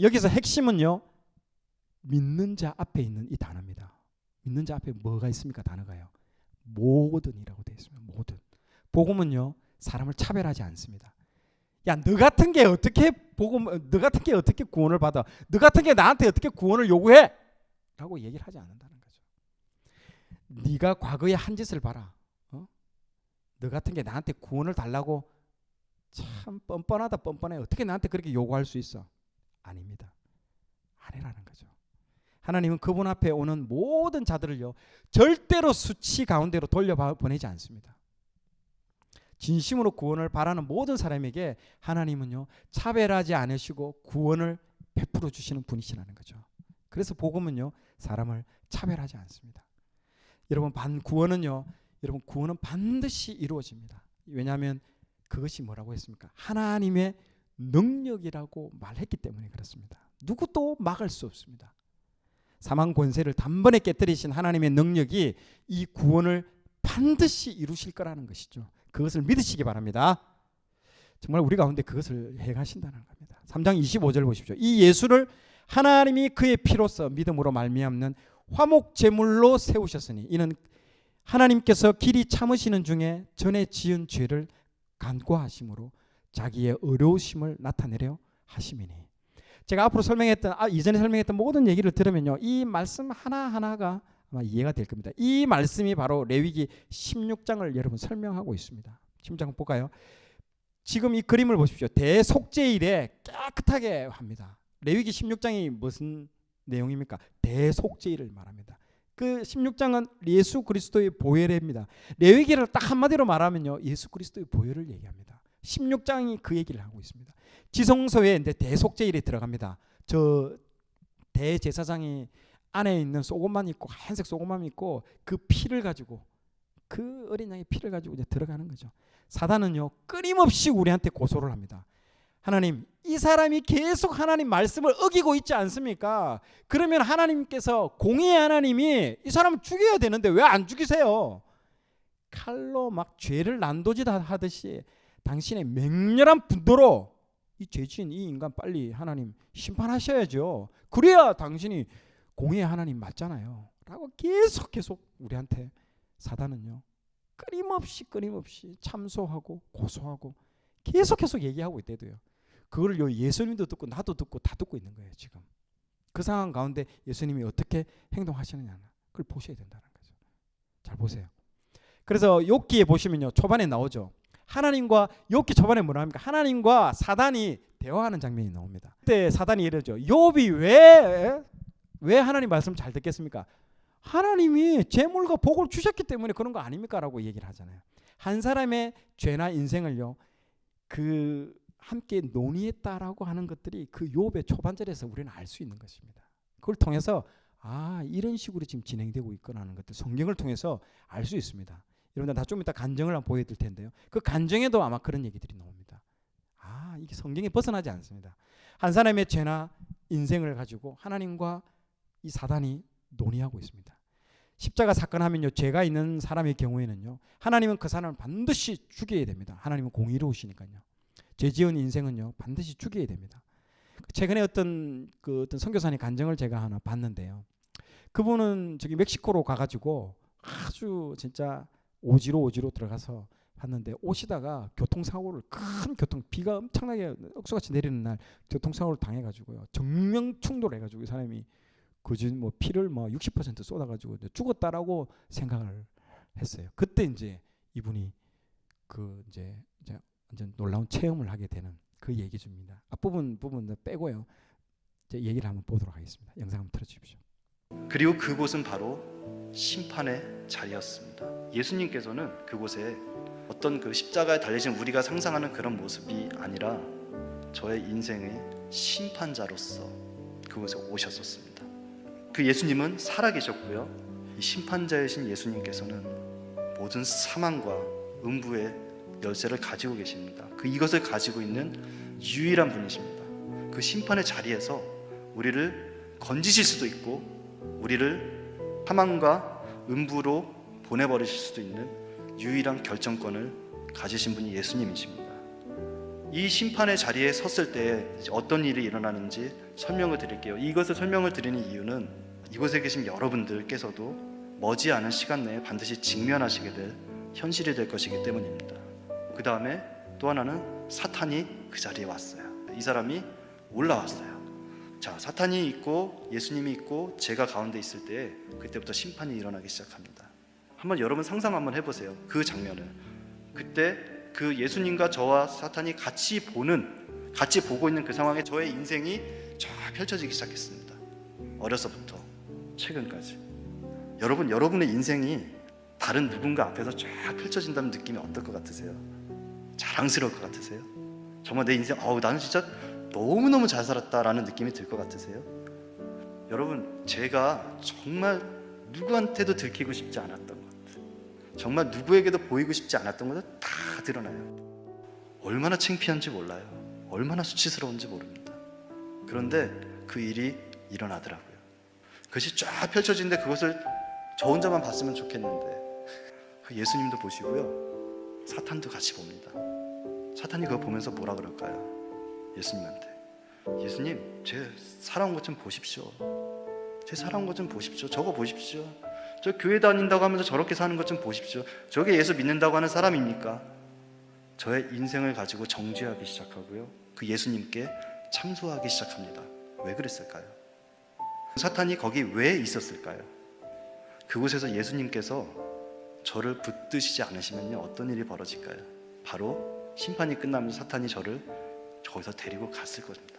여기서 핵심은요. 믿는 자 앞에 있는 이 단어입니다. 믿는 자 앞에 뭐가 있습니까? 단어가요. 모든이라고 되어 있습니다. 모든. 복음은요. 사람을 차별하지 않습니다. 야, 너 같은 게 어떻게 복음 너 같은 게 어떻게 구원을 받아? 너 같은 게 나한테 어떻게 구원을 요구해? 라고 얘기를 하지 않는다는 거죠. 네가 과거에 한 짓을 봐라. 어? 너 같은 게 나한테 구원을 달라고 참 뻔뻔하다 뻔뻔해. 어떻게 나한테 그렇게 요구할 수 있어? 아닙니다. 아니라는 거죠. 하나님은 그분 앞에 오는 모든 자들을요 절대로 수치 가운데로 돌려 보내지 않습니다. 진심으로 구원을 바라는 모든 사람에게 하나님은요 차별하지 않으시고 구원을 베풀어 주시는 분이시라는 거죠. 그래서 복음은요 사람을 차별하지 않습니다. 여러분 반 구원은요 여러분 구원은 반드시 이루어집니다. 왜냐하면 그것이 뭐라고 했습니까? 하나님의 능력이라고 말했기 때문에 그렇습니다. 누구도 막을 수 없습니다. 사망 권세를 단번에 깨뜨리신 하나님의 능력이 이 구원을 반드시 이루실 거라는 것이죠. 그것을 믿으시기 바랍니다. 정말 우리 가운데 그것을 행하신다는 겁니다. 3장 25절 보십시오. 이 예수를 하나님이 그의 피로써 믿음으로 말미암는 화목 제물로 세우셨으니 이는 하나님께서 길이 참으시는 중에 전에 지은 죄를 간과하심으로 자기의 어려우심을 나타내려 하심이니 제가 앞으로 설명했던 아, 이전에 설명했던 모든 얘기를 들으면요 이 말씀 하나 하나가 아마 이해가 될 겁니다. 이 말씀이 바로 레위기 16장을 여러분 설명하고 있습니다. 16장 볼까요? 지금 이 그림을 보십시오. 대속죄일에 깨끗하게 합니다. 레위기 16장이 무슨 내용입니까? 대속죄일을 말합니다. 그 16장은 예수 그리스도의 보혈입니다. 레위기를 딱 한마디로 말하면요. 예수 그리스도의 보혈을 얘기합니다. 16장이 그 얘기를 하고 있습니다. 지성소에 이제 대속제일이 들어갑니다. 저 대제사장이 안에 있는 속옷만 입고 하얀색 속옷만 입고 그 피를 가지고 그 어린 양의 피를 가지고 이제 들어가는 거죠. 사단은요 끊임없이 우리한테 고소를 합니다. 하나님 이 사람이 계속 하나님 말씀을 어기고 있지 않습니까? 그러면 하나님께서 공의의 하나님이 이 사람을 죽여야 되는데 왜 안 죽이세요? 칼로 막 죄를 난도질하듯이 당신의 맹렬한 분노로 이 죄진 이 인간 빨리 하나님 심판하셔야죠. 그래야 당신이 공의의 하나님 맞잖아요. 라고 계속 계속 우리한테 사단은요. 끊임없이 끊임없이 참소하고 고소하고 계속 계속 얘기하고 있대도요. 그걸 요 예수님도 듣고 나도 듣고 다 듣고 있는 거예요, 지금. 그 상황 가운데 예수님이 어떻게 행동하시느냐 그걸 보셔야 된다는 거죠. 잘 보세요. 그래서 욥기에 보시면요. 초반에 나오죠. 하나님과 욥기 초반에 뭐라 합니까? 하나님과 사단이 대화하는 장면이 나옵니다. 그때 사단이 이러죠. 욥이 왜 왜 하나님 말씀 잘 듣겠습니까? 하나님이 재물과 복을 주셨기 때문에 그런 거 아닙니까라고 얘기를 하잖아요. 한 사람의 죄나 인생을요. 그 함께 논의했다라고 하는 것들이 그 욥의 초반절에서 우리는 알 수 있는 것입니다. 그걸 통해서 아 이런 식으로 지금 진행되고 있구나 하는 것들 성경을 통해서 알 수 있습니다. 여러분들 나좀 이따 간정을 한번 보여드릴 텐데요. 그 간정에도 아마 그런 얘기들이 나옵니다. 아 이게 성경에 벗어나지 않습니다. 한 사람의 죄나 인생을 가지고 하나님과 이 사단이 논의하고 있습니다. 십자가 사건 하면요 죄가 있는 사람의 경우에는요 하나님은 그 사람을 반드시 죽여야 됩니다. 하나님은 공의로우시니까요. 죄 지은 인생은요 반드시 죽여야 됩니다. 최근에 어떤 그 어떤 선교사님 간증을 제가 하나 봤는데요. 그분은 저기 멕시코로 가가지고 아주 진짜 오지로 오지로 들어가서 봤는데 오시다가 교통사고를 큰 교통 비가 엄청나게 억수같이 내리는 날 교통사고를 당해가지고요 정명 충돌해가지고 이 사람이 그지 뭐 피를 뭐 60% 쏟아가지고 죽었다라고 생각을 했어요. 그때 이제 이분이 그 이제 이제 완전 놀라운 체험을 하게 되는 그 얘기 줍니다. 앞부분 부분 빼고요. 이제 얘기를 한번 보도록 하겠습니다. 영상 한번 틀어주십시오. 그리고 그곳은 바로 심판의 자리였습니다. 예수님께서는 그곳에 어떤 그 십자가에 달리신 우리가 상상하는 그런 모습이 아니라 저의 인생의 심판자로서 그곳에 오셨었습니다. 그 예수님은 살아계셨고요. 이 심판자이신 예수님께서는 모든 사망과 음부의 열쇠를 가지고 계십니다. 그 이것을 가지고 있는 유일한 분이십니다. 그 심판의 자리에서 우리를 건지실 수도 있고 우리를 사망과 음부로 보내버리실 수도 있는 유일한 결정권을 가지신 분이 예수님이십니다. 이 심판의 자리에 섰을 때 어떤 일이 일어나는지 설명을 드릴게요. 이것을 설명을 드리는 이유는 이곳에 계신 여러분들께서도 머지않은 시간 내에 반드시 직면하시게 될 현실이 될 것이기 때문입니다. 그 다음에 또 하나는 사탄이 그 자리에 왔어요. 이 사람이 올라왔어요. 자, 사탄이 있고 예수님이 있고 제가 가운데 있을 때 그때부터 심판이 일어나기 시작합니다. 한번 여러분 상상 한번 해보세요. 그 장면을. 그때 그 예수님과 저와 사탄이 같이 보는, 같이 보고 있는 그 상황에 저의 인생이 쫙 펼쳐지기 시작했습니다. 어려서부터 최근까지. 여러분, 여러분의 인생이 다른 누군가 앞에서 쫙 펼쳐진다는 느낌이 어떨 것 같으세요? 자랑스러울 것 같으세요? 정말 내 인생, 어우, 나는 진짜 너무너무 잘 살았다라는 느낌이 들 것 같으세요? 여러분, 제가 정말 누구한테도 들키고 싶지 않았던 것, 정말 누구에게도 보이고 싶지 않았던 것도 다 드러나요. 얼마나 창피한지 몰라요. 얼마나 수치스러운지 모릅니다. 그런데 그 일이 일어나더라고요. 그것이 쫙 펼쳐지는데 그것을 저 혼자만 봤으면 좋겠는데 그 예수님도 보시고요. 사탄도 같이 봅니다. 사탄이 그거 보면서 뭐라 그럴까요? 예수님한테 예수님 제 살아온 것 좀 보십시오. 제 살아온 것 좀 보십시오. 저거 보십시오. 저 교회 다닌다고 하면서 저렇게 사는 것 좀 보십시오. 저게 예수 믿는다고 하는 사람입니까? 저의 인생을 가지고 정죄하기 시작하고요. 그 예수님께 참소하기 시작합니다. 왜 그랬을까요? 사탄이 거기 왜 있었을까요? 그곳에서 예수님께서 저를 붙드시지 않으시면요 어떤 일이 벌어질까요? 바로 심판이 끝나면서 사탄이 저를 거기서 데리고 갔을 겁니다.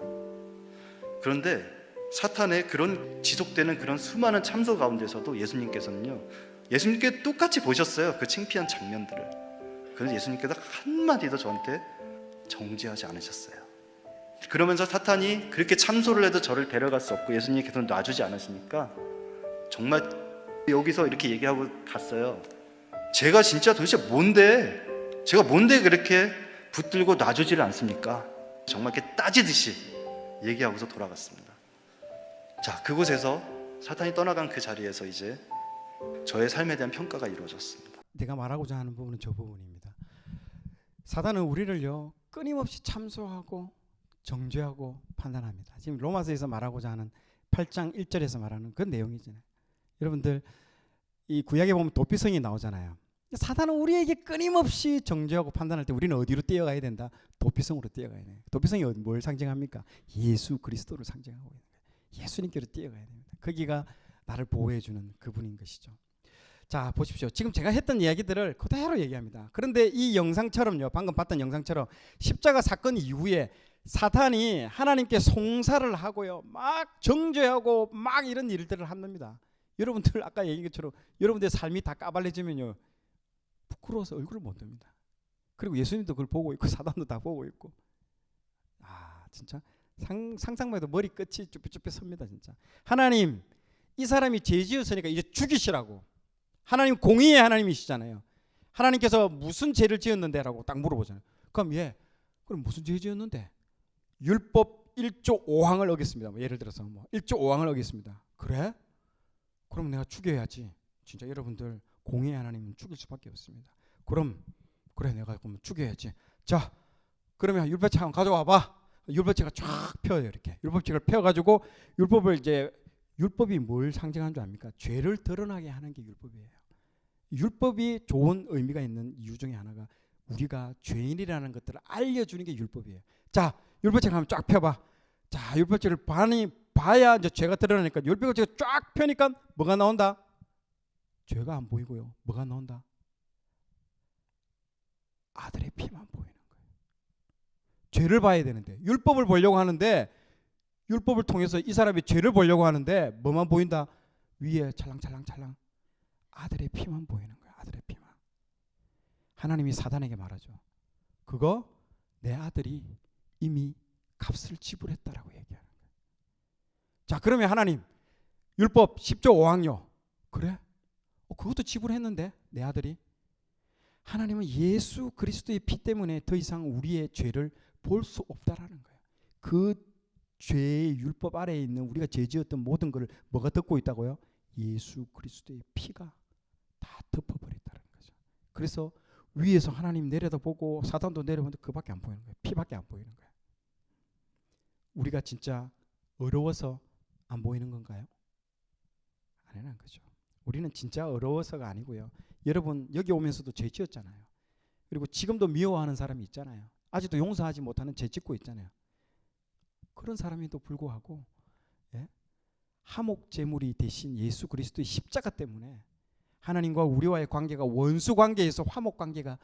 그런데 사탄의 그런 지속되는 그런 수많은 참소 가운데서도 예수님께서는요 예수님께 똑같이 보셨어요 그 창피한 장면들을. 그래서 예수님께서 한마디도 저한테 정죄하지 않으셨어요. 그러면서 사탄이 그렇게 참소를 해도 저를 데려갈 수 없고 예수님께서 놔주지 않으시니까 정말 여기서 이렇게 얘기하고 갔어요. 제가 진짜 도대체 뭔데? 제가 뭔데 그렇게 붙들고 놔주지를 않습니까? 정말 이렇게 따지듯이 얘기하고서 돌아갔습니다. 자, 그곳에서 사탄이 떠나간 그 자리에서 이제 저의 삶에 대한 평가가 이루어졌습니다. 내가 말하고자 하는 부분은 저 부분입니다. 사단은 우리를요 끊임없이 참소하고 정죄하고 판단합니다. 지금 로마서에서 말하고자 하는 8장 1절에서 말하는 그 내용이잖아요. 여러분들 이 구약에 보면 도피성이 나오잖아요. 사단은 우리에게 끊임없이 정죄하고 판단할 때 우리는 어디로 뛰어가야 된다? 도피성으로 뛰어가야 돼요. 도피성이 어디- 뭘 상징합니까? 예수 그리스도를 상징하고 있는 거예요. 예수님께로 뛰어가야 됩니다. 거기가 나를 보호해 주는 그분인 것이죠. 자 보십시오. 지금 제가 했던 이야기들을 그대로 얘기합니다. 그런데 이 영상처럼요, 방금 봤던 영상처럼 십자가 사건 이후에 사탄이 하나님께 송사를 하고요, 막 정죄하고 막 이런 일들을 합니다. 여러분들 아까 얘기한 것처럼 여러분들의 삶이 다 까발려지면요, 부끄러워서 얼굴을 못 듭니다. 그리고 예수님도 그걸 보고 있고 사단도 다 보고 있고, 아 진짜 상, 상상만 해도 머리 끝이 쭈뼛쭈뼛 섭니다 진짜. 하나님 이 사람이 죄 지었으니까 이제 죽이시라고. 하나님 공의의 하나님이시잖아요. 하나님께서 무슨 죄를 지었는데라고 딱 물어보잖아요. 그럼 예, 그럼 무슨 죄 지었는데? 율법 1조 5항을 어겼습니다. 뭐 예를 들어서 뭐 1조 5항을 어겼습니다. 그래? 그럼 내가 죽여야지. 진짜 여러분들 공의의 하나님은 죽일 수밖에 없습니다. 그럼 그래 내가 그럼 죽여야지. 자, 그러면 율법책 한번 가져와 봐. 율법책을 쫙 펴요 이렇게. 율법책을 펴가지고 율법을 이제 율법이 뭘 상징하는 줄 압니까? 죄를 드러나게 하는 게 율법이에요. 율법이 좋은 의미가 있는 이유 중에 하나가 우리가 죄인이라는 것들을 알려주는 게 율법이에요. 자, 율법책 한번 쫙 펴봐. 자, 율법책을 많이 봐야 이제 죄가 드러나니까 율법책을 쫙 펴니까 뭐가 나온다? 죄가 안 보이고요. 뭐가 나온다? 아들의 피만 보이는 거예요. 죄를 봐야 되는데 율법을 보려고 하는데 율법을 통해서 이 사람이 죄를 보려고 하는데 뭐만 보인다? 위에 찰랑찰랑찰랑 아들의 피만 보이는 거야. 아들의 피만. 하나님이 사단에게 말하죠. 그거 내 아들이 이미 값을 지불했다라고 얘기하는 거예요. 자, 그러면 하나님 율법 10조 5항요. 그래? 어, 그것도 지불했는데 내 아들이 하나님은 예수 그리스도의 피 때문에 더 이상 우리의 죄를 볼 수 없다라는 거예요. 그 죄의 율법 아래에 있는 우리가 죄지었던 모든 것을 뭐가 덮고 있다고요? 예수 그리스도의 피가 다 덮어버렸다는 거죠. 그래서 위에서 하나님 내려다 보고 사단도 내려보는데 그밖에 안 보이는 거예요. 피밖에 안 보이는 거예요. 우리가 진짜 어려워서 안 보이는 건가요? 아니라는 거죠. 우리는 진짜 어려워서가 아니고요. 여러분 여기 오면서도 죄 지었잖아요. 그리고 지금도 미워하는 사람이 있잖아요. 아직도 용서하지 못하는 죄 짓고 있잖아요. 그런 사람에도 불구하고 예? 하목 제물이 대신 예수 그리스도의 십자가 때문에 하나님과 우리와의 관계가 원수 관계에서 화목 관계가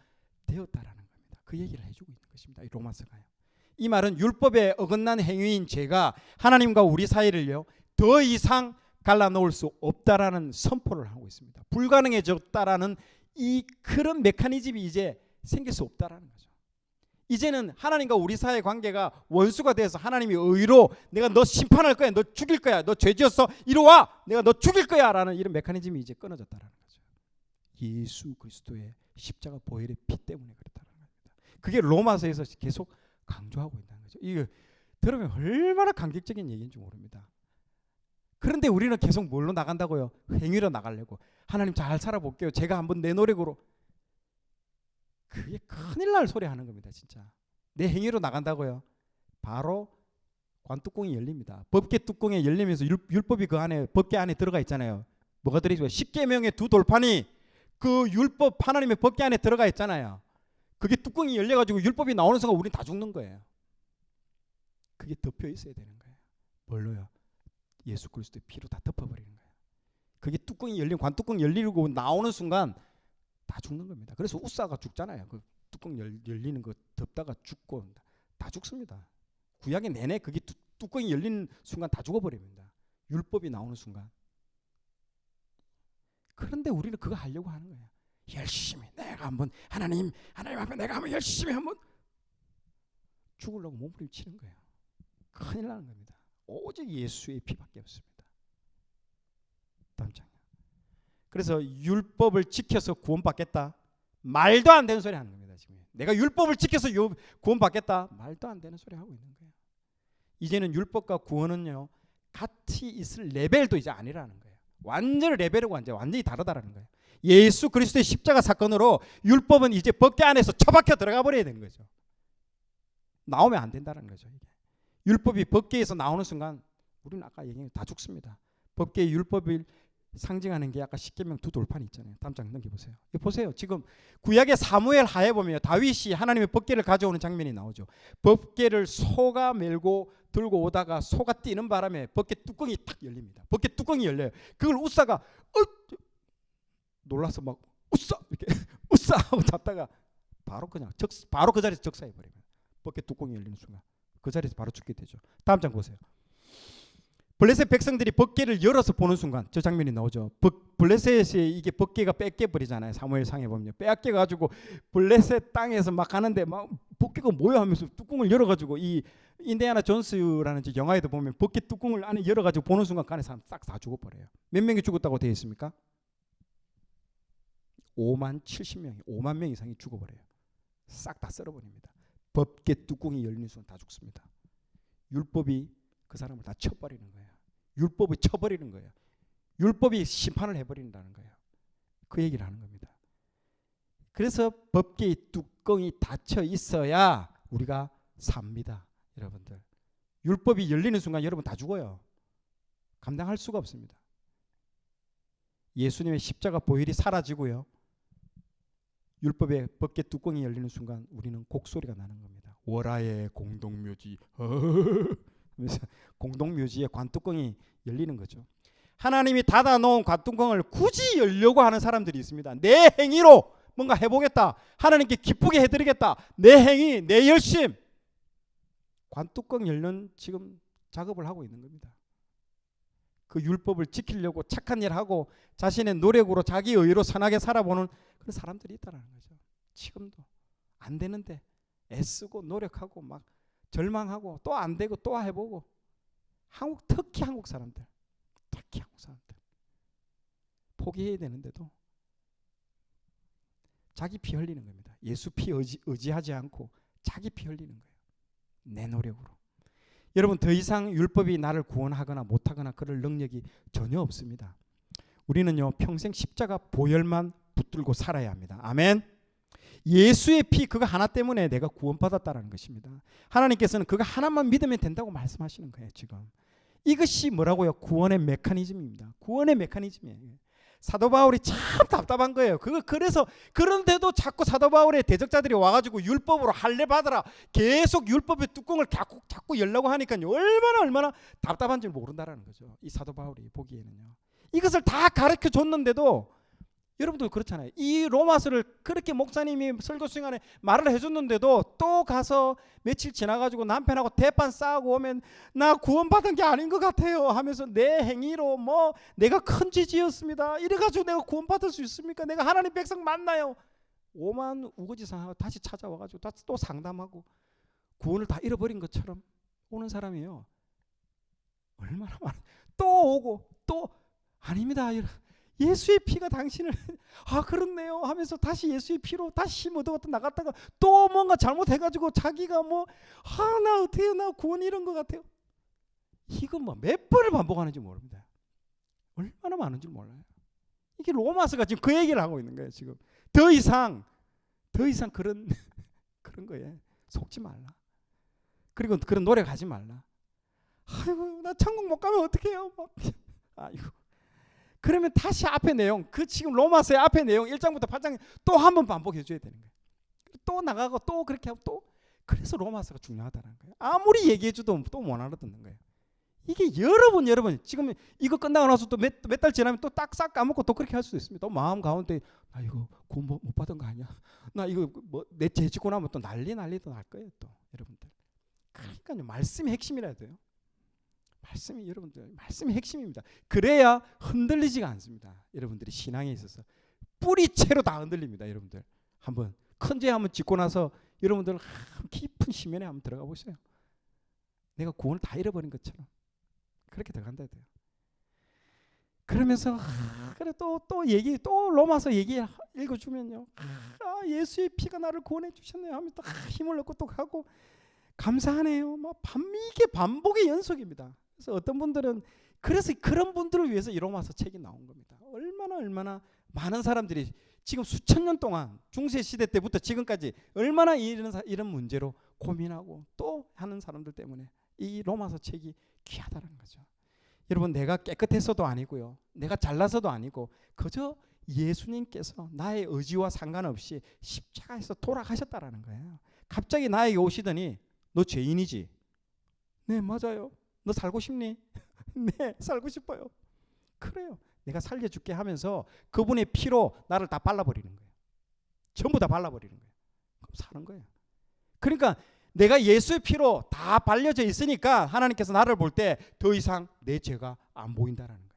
되었다라는 겁니다. 그 얘기를 해주고 있는 것입니다. 이 로마서가요. 이 말은 율법에 어긋난 행위인 죄가 하나님과 우리 사이를요 더 이상 갈라놓을 수 없다라는 선포를 하고 있습니다. 불가능해졌다라는 이 그런 메커니즘이 이제 생길 수 없다라는 거죠. 이제는 하나님과 우리 사이의 관계가 원수가 돼서 하나님이 의로 내가 너 심판할 거야, 너 죽일 거야, 너 죄지었어, 이리 와, 내가 너 죽일 거야라는 이런 메커니즘이 이제 끊어졌다라는 거죠. 예수 그리스도의 십자가 보혈의 피 때문에 그렇다는 겁니다. 그게 로마서에서 계속 강조하고 있다는 거죠. 이거 들으면 얼마나 감격적인 얘기인지 모릅니다. 그런데 우리는 계속 뭘로 나간다고요? 행위로 나가려고. 하나님 잘 살아볼게요. 제가 한번 내 노력으로. 그게 큰일 날 소리 하는 겁니다, 진짜. 내 행위로 나간다고요. 바로 관뚜껑이 열립니다. 법계 뚜껑이 열리면서 율, 율법이 그 안에 법계 안에 들어가 있잖아요. 뭐가 들어있어요? 십계명의 두 돌판이 그 율법 하나님의 법계 안에 들어가 있잖아요. 그게 뚜껑이 열려가지고 율법이 나오는 순간 우리는 다 죽는 거예요. 그게 덮여 있어야 되는 거예요. 뭘로요? 예수 그리스도의 피로 다 덮어버리는 거예요. 그게 뚜껑이 열린 관뚜껑 열리고 나오는 순간 다 죽는 겁니다. 그래서 우사가 죽잖아요. 그 뚜껑 열, 열리는 거 덮다가 죽고 다 죽습니다. 구약의 내내 그게 뚜, 뚜껑이 열리는 순간 다 죽어버립니다. 율법이 나오는 순간. 그런데 우리는 그거 하려고 하는 거예요. 열심히 내가 한번 하나님 하나님 앞에 내가 한번 열심히 한번 죽으려고 몸부림치는 거예요. 큰일 나는 겁니다. 오직 예수의 피밖에 없습니다. 다음 장. 그래서 율법을 지켜서 구원받겠다. 말도 안 되는 소리 하는 겁니다. 지금 내가 율법을 지켜서 요- 구원받겠다. 말도 안 되는 소리 하고 있는 거예요. 이제는 율법과 구원은요 같이 있을 레벨도 이제 아니라는 거예요. 완전 레벨이 완전 완전히 다르다라는 거예요. 예수 그리스도의 십자가 사건으로 율법은 이제 법계 안에서 처박혀 들어가 버려야 되는 거죠. 나오면 안 된다는 거죠. 이게. 율법이 법계에서 나오는 순간 우리는 아까 얘기한 다 죽습니다. 법계의 율법을 상징하는 게 아까 십계명 두 돌판 있잖아요. 다음 장 넘겨 보세요. 보세요. 지금 구약의 사무엘 하에 보면 다윗이 하나님의 법계를 가져오는 장면이 나오죠. 법계를 소가 밀고 들고 오다가 소가 뛰는 바람에 법계 뚜껑이 탁 열립니다. 법계 뚜껑이 열려요. 그걸 우사가 어 놀라서 막 우싸 이렇게 우싸 하고 잡다가 바로 그냥 적 바로 그 자리에서 적사해 버려요. 법계 뚜껑이 열리는 순간 그 자리에서 바로 죽게 되죠. 다음 장 보세요. 블레셋 백성들이 법계를 열어서 보는 순간 저 장면이 나오죠. 법, 블레셋이 이게 법계가 뺏겨 버리잖아요. 사무엘 상에 보면 빼앗겨 가지고 블레셋 땅에서 막 가는데 막 법계가 뭐야 하면서 뚜껑을 열어 가지고 이 인디아나 존스라는 저 영화에도 보면 법계 뚜껑을 안에 열어 가지고 보는 순간 그 안에 사람 싹 다 죽어 버려요. 몇 명이 죽었다고 되어 있습니까? 5만 70명이 5만 명 이상이 죽어 버려요. 싹 다 썰어 버립니다. 법계 뚜껑이 열리는 순간 다 죽습니다. 율법이 그 사람을 다 쳐버리는 거예요. 율법을 쳐버리는 거예요. 율법이 심판을 해버린다는 거예요. 그 얘기를 하는 겁니다. 그래서 법계의 뚜껑이 닫혀 있어야 우리가 삽니다. 여러분들. 율법이 열리는 순간 여러분 다 죽어요. 감당할 수가 없습니다. 예수님의 십자가 보혈이 사라지고요. 율법의 법계 뚜껑이 열리는 순간 우리는 곡소리가 나는 겁니다. 월화의 공동묘지. 그래서 공동묘지의 관뚜껑이 열리는 거죠. 하나님이 닫아놓은 관뚜껑을 굳이 열려고 하는 사람들이 있습니다. 내 행위로 뭔가 해보겠다. 하나님께 기쁘게 해드리겠다. 내 행위, 내 열심. 관뚜껑 열는 지금 작업을 하고 있는 겁니다. 그 율법을 지키려고 착한 일 하고 자신의 노력으로 자기 의로 선하게 살아보는 그런 사람들이 있다는 거죠. 지금도 안 되는데 애쓰고 노력하고 막 절망하고 또 안 되고 또 해보고 한국 특히 한국 사람들 특히 한국 사람들 포기해야 되는데도 자기 피 흘리는 겁니다. 예수 피 의지, 의지하지 않고 자기 피 흘리는 거예요. 내 노력으로. 여러분 더 이상 율법이 나를 구원하거나 못하거나 그럴 능력이 전혀 없습니다. 우리는요 평생 십자가 보혈만 붙들고 살아야 합니다. 아멘. 예수의 피 그거 하나 때문에 내가 구원받았다라는 것입니다. 하나님께서는 그거 하나만 믿으면 된다고 말씀하시는 거예요, 지금. 이것이 뭐라고요? 구원의 메커니즘입니다. 구원의 메커니즘이에요. 사도 바울이 참 답답한 거예요. 그거 그래서 그런데도 자꾸 사도 바울의 대적자들이 와가지고 율법으로 할례 받으라 계속 율법의 뚜껑을 자꾸 자꾸 열라고 하니까요 얼마나 얼마나 답답한지 모른다라는 거죠. 이 사도 바울이 보기에는요. 이것을 다 가르쳐 줬는데도 여러분들 그렇잖아요. 이 로마서를 그렇게 목사님이 설교 시간에 말을 해줬는데도 또 가서 며칠 지나가지고 남편하고 대판 싸우고 오면 나 구원받은 게 아닌 것 같아요 하면서 내 행위로 뭐 내가 큰 죄지었습니다. 이래가지고 내가 구원받을 수 있습니까? 내가 하나님 백성 맞나요? 오만 우거지상하고 다시 찾아와가지고 다시 또 상담하고 구원을 다 잃어버린 것처럼 오는 사람이에요. 얼마나 많아. 또 오고 또 아닙니다. 이러- 예수의 피가 당신을 아 그렇네요 하면서 다시 예수의 피로 다시 힘 얻어갔다 나갔다가 또 뭔가 잘못해가지고 자기가 뭐아나 어때요 나 구원 이런 것 같아요. 이거 뭐몇 번을 반복하는지 모릅니다. 얼마나 많은지 몰라요. 이게 로마서가 지금 그 얘기를 하고 있는 거예요 지금. 더 이상 더 이상 그런 그런 거에 속지 말라. 그리고 그런 노력 하지 말라. 아이고 나 천국 못 가면 어떡해요? 막 아이고 그러면 다시 앞에 내용 그 지금 로마서의 앞에 내용 1장부터 8장 또 한 번 반복해 줘야 되는 거예요. 또 나가고 또 그렇게 하고 또 그래서 로마서가 중요하다는 거예요. 아무리 얘기해 줘도 또 못 알아듣는 거예요. 이게 여러 번 여러 번 지금 이거 끝나고 나서 또 몇 몇 달 지나면 또 딱 싹 까먹고 또 그렇게 할 수도 있습니다. 또 마음 가운데 나 이거 구원 못- 못 받은 거 아니야? 나 이거 뭐내 죄짓고 나면 또 난리 난리도 날 거예요. 또 여러분들. 그러니까요 말씀이 핵심이라 돼요. 말씀이 여러분들 말씀이 핵심입니다. 그래야 흔들리지가 않습니다. 여러분들이 신앙에 있어서 뿌리채로 다 흔들립니다. 여러분들 한번 큰 죄 한번 짓고 나서 여러분들 한 깊은 심연에 한번 들어가 보세요. 내가 구원을 다 잃어버린 것처럼 그렇게 들어간다 돼요. 그러면서 아, 그래 또또 얘기 또 로마서 얘기 읽어주면요. 아 예수의 피가 나를 구원해 주셨네요. 하면 또 아, 힘을 얻고 또 가고 감사하네요. 막 반, 이게 반복의 연속입니다. 그래서 어떤 분들은 그래서 그런 분들을 위해서 이 로마서 책이 나온 겁니다. 얼마나 얼마나 많은 사람들이 지금 수천 년 동안 중세 시대 때부터 지금까지 얼마나 이런 사- 이런 문제로 고민하고 또 하는 사람들 때문에 이 로마서 책이 귀하다는 거죠. 여러분 내가 깨끗해서도 아니고요. 내가 잘나서도 아니고 그저 예수님께서 나의 의지와 상관없이 십자가에서 돌아가셨다라는 거예요. 갑자기 나에게 오시더니 너 죄인이지? 네 맞아요. 너 살고 싶니? 네 살고 싶어요. 그래요. 내가 살려줄게 하면서 그분의 피로 나를 다 발라버리는 거예요. 전부 다 발라버리는 거예요. 그럼 사는 거예요. 그러니까 내가 예수의 피로 다 발려져 있으니까 하나님께서 나를 볼 때 더 이상 내 죄가 안 보인다라는 거예요.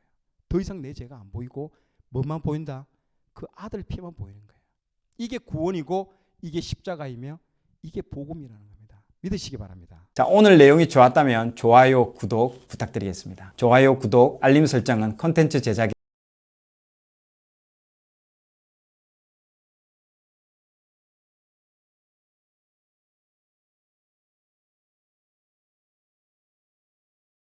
더 이상 내 죄가 안 보이고 뭐만 보인다? 그 아들 피만 보이는 거예요. 이게 구원이고 이게 십자가이며 이게 복음이라는 겁니다. 믿으시기 바랍니다. 자, 오늘 내용이 좋았다면 좋아요, 구독 부탁드리겠습니다. 좋아요, 구독, 알림 설정은 컨텐츠 제작에